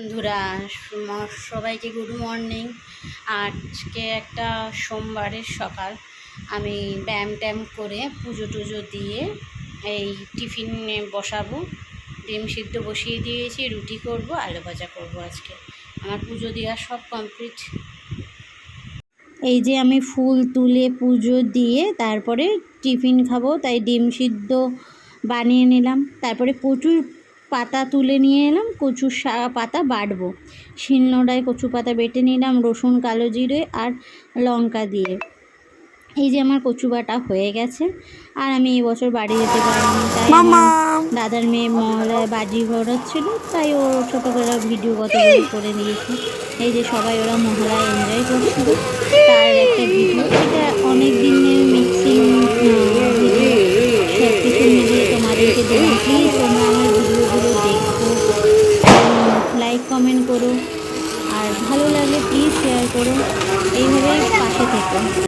বন্ধুরা সবাইকে good morning. আজকে একটা সোমবারের সকাল। আমি ব্যায়াম ট্যায়াম করে পুজো টুজো দিয়ে এই টিফিন বসাবো। ডিম সিদ্ধ বসিয়ে দিয়েছি, রুটি করব, আলু ভাজা করব আজকে। আমার পুজো দেওয়া সব কমপ্লিট। এই যে আমি ফুল তুলে পুজো দিয়ে তারপরে টিফিন খাব, তাই ডিম সিদ্ধ বানিয়ে নিলাম। তারপরে প্রচুর পাতা তুলে নিয়ে এলাম কচুর পাতা বাটবো। শিলনোড়ায় কচু পাতা বেটে নিলাম রসুন কালো জিরে আর লঙ্কা দিয়ে। এই যে আমার কচু বাটা হয়ে গেছে। আর আমি এই বছর বাড়ি যেতে পারিনি তাই দাদার মেয়ে মহলায় বাজি ঘোরাচ্ছিল তাই ও ছোটো করে ভিডিও কতগুলো করে দিয়েছি এই যে সবাই ওরা মহলায় এনজয় করছিল তার একটা ভিডিও এটা কমেন্ট করো। আর ভালো লাগলে প্লিজ শেয়ার করো। এইভাবেই পাশে থেকো।